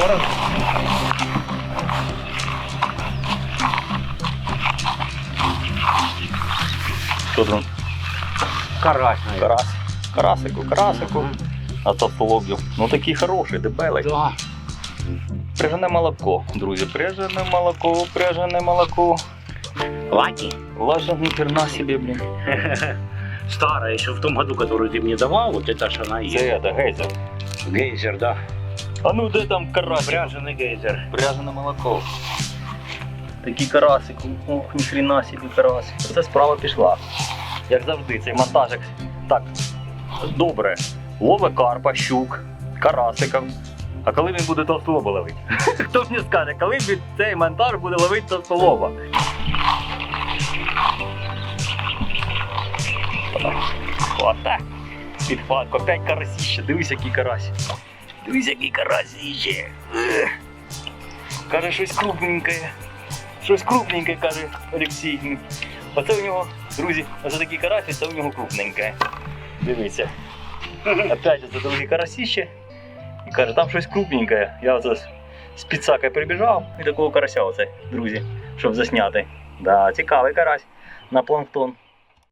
40. Що там? Карась, наверное. Карась. Карасику, карасику. А то полоб'ю. Ну такий хороший, дебелий. Да. Пряжене молоко, друзі. Пряжене молоко, пряжене молоко. Лаки. Лажа ни хрена себе, блін. Старая еще в том году, которую ты мне давал, вот это ж она и есть. Це это, гейзер. Гейзер, да. А ну де там карасик? Пряженый гейзер. Пряжене молоко. Такий карасик, ох, ніхрена собі карасик. Це справа пішла. Як завжди, цей монтажик так добре. Лове карпа, щук, карасика. А коли він буде товстолоба ловити? Хто мені скаже, коли він цей монтаж буде ловити товстолоба? Отак. Підхватку, опять карасіще. Дивись, який карась. Дивись, який карасіще. Ех. Каже, щось крупненьке. Щось крупненьке, каже Олексій. Оце у нього, друзі, оце такий карась, це у нього крупненьке. Дивіться. Опять це друге карасіще. І каже, там щось крупненьке. Я оце з- підсакою прибіжав і такого карася оце, друзі, щоб засняти. Да, цікавий карась на планктон.